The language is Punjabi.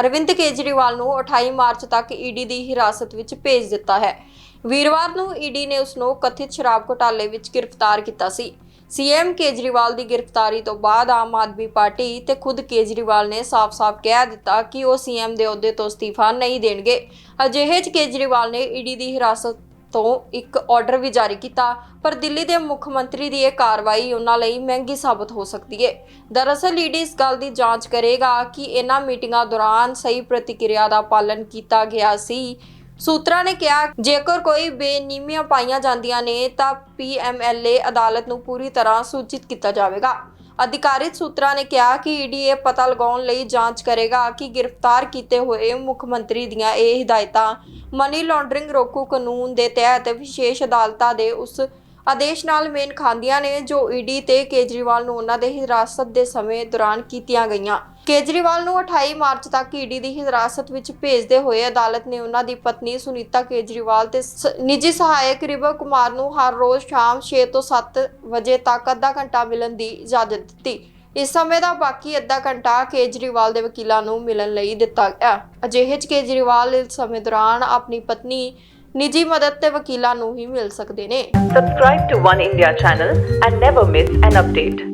ਅਰਵਿੰਦ ਕੇਜਰੀਵਾਲ ਨੂੰ 28 ਮਾਰਚ ਤੱਕ ਈਡੀ ਦੀ ਹਿਰਾਸਤ ਵਿੱਚ ਭੇਜ ਦਿੱਤਾ ਹੈ। ਵੀਰਵਾਰ ਨੂੰ ਈਡੀ ਨੇ ਉਸ ਨੂੰ ਕਥਿਤ ਸ਼ਰਾਬ ਘੋਟਾਲੇ ਵਿੱਚ ਗ੍ਰਿਫਤਾਰ ਕੀਤਾ ਸੀ। ਸੀਐਮ ਕੇਜਰੀਵਾਲ ਦੀ ਗ੍ਰਿਫਤਾਰੀ ਤੋਂ ਬਾਅਦ ਆਮ ਆਦਮੀ ਪਾਰਟੀ ਤੇ ਖੁਦ ਕੇਜਰੀਵਾਲ ਨੇ ਸਾਫ਼-ਸਾਫ਼ ਕਹਿ ਦਿੱਤਾ ਕਿ ਉਹ ਸੀਐਮ ਦੇ ਅਹੁਦੇ ਤੋਂ ਅਸਤੀਫਾ ਨਹੀਂ ਦੇਣਗੇ। ਅਜਿਹੇ 'ਚ ਕੇਜਰੀਵਾਲ ਨੇ ਈਡੀ ਦੀ ਹਿਰਾਸਤ ਤੋਂ ਇੱਕ ਆਰਡਰ ਵੀ ਜਾਰੀ ਕੀਤਾ, ਪਰ ਦਿੱਲੀ ਦੇ ਮੁੱਖ ਮੰਤਰੀ ਦੀ ਇਹ ਕਾਰਵਾਈ ਉਹਨਾਂ ਲਈ ਮਹਿੰਗੀ ਸਾਬਤ ਹੋ ਸਕਦੀ ਹੈ ਦਰਅਸਲ, ਈਡੀ ਇਸ ਗੱਲ ਦੀ ਜਾਂਚ ਕਰੇਗਾ ਕਿ ਇਹਨਾਂ ਮੀਟਿੰਗਾਂ ਦੌਰਾਨ ਸਹੀ ਪ੍ਰਤੀਕਿਰਿਆ ਦਾ ਪਾਲਣ ਕੀਤਾ ਗਿਆ ਸੀ। ਸੂਤਰਾਂ ਨੇ ਕਿਹਾ, ਜੇਕਰ ਕੋਈ ਬੇਨਿਯਮੀਆਂ ਪਾਈਆਂ ਜਾਂਦੀਆਂ ਨੇ, ਤਾਂ ਪੀਐਮਐਲਏ ਅਦਾਲਤ ਨੂੰ ਪੂਰੀ ਤਰ੍ਹਾਂ ਸੂਚਿਤ ਕੀਤਾ ਜਾਵੇਗਾ। ਅਧਿਕਾਰਿਤ ਸੂਤਰਾਂ ਨੇ ਕਿਹਾ ਕਿ ਈਡੀ ਇਹ ਪਤਾ ਲਗਾਉਣ ਲਈ ਜਾਂਚ ਕਰੇਗਾ ਕਿ ਗ੍ਰਿਫਤਾਰ ਕੀਤੇ ਹੋਏ ਮੁੱਖ ਮੰਤਰੀ ਦੀਆਂ ਇਹ ਹਦਾਇਤਾਂ ਮਨੀ ਲਾਂਡਰਿੰਗ ਰੋਕੂ ਕਾਨੂੰਨ ਦੇ ਤਹਿਤ ਵਿਸ਼ੇਸ਼ ਅਦਾਲਤਾਂ ਦੇ ਉਸ ਆਦੇਸ਼ ਨਾਲ ਮੇਲ ਖਾਂਦੀਆਂ ਨੇ ਜੋ ਈਡੀ ਤੇ ਕੇਜਰੀਵਾਲ ਨੂੰ ਉਹਨਾਂ ਦੇ ਹਿਰਾਸਤ ਦੇ ਸਮੇਂ ਦੌਰਾਨ ਕੀਤੀਆਂ ਗਈਆਂ। ਕੇਜਰੀਵਾਲ ਨੂੰ 28 ਮਾਰਚ ਤੱਕ ਈਡੀ ਦੀ ਹਿਰਾਸਤ ਵਿੱਚ ਭੇਜਦੇ ਹੋਏ ਅਦਾਲਤ ਨੇ ਉਹਨਾਂ ਦੀ ਪਤਨੀ ਸੁਨੀਤਾ ਕੇਜਰੀਵਾਲ ਤੇ ਨਿੱਜੀ ਸਹਾਇਕ ਰਿਬਾ ਕੁਮਾਰ ਨੂੰ ਹਰ ਰੋਜ਼ ਸ਼ਾਮ 6 ਤੋਂ 7 ਵਜੇ ਤੱਕ ਅੱਧਾ ਘੰਟਾ ਮਿਲਣ ਦੀ ਇਜਾਜ਼ਤ ਦਿੱਤੀ। ਇਸ ਸਮੇਂ ਦਾ ਬਾਕੀ ਅੱਧਾ ਘੰਟਾ ਕੇਜਰੀਵਾਲ ਦੇ ਵਕੀਲਾਂ ਨੂੰ ਮਿਲਣ ਲਈ ਦਿੱਤਾ ਗਿਆ। ਅਜਿਹੇ 'ਚ ਕੇਜਰੀਵਾਲ ਇਸ ਸਮੇਂ ਦੌਰਾਨ ਆਪਣੀ ਪਤਨੀ ਨਿੱਜੀ ਮਦਦ ਤੇ ਵਕੀਲਾਂ ਨੂੰ ਹੀ ਮਿਲ ਸਕਦੇ ਨੇ Subscribe to One India channel and never miss an update.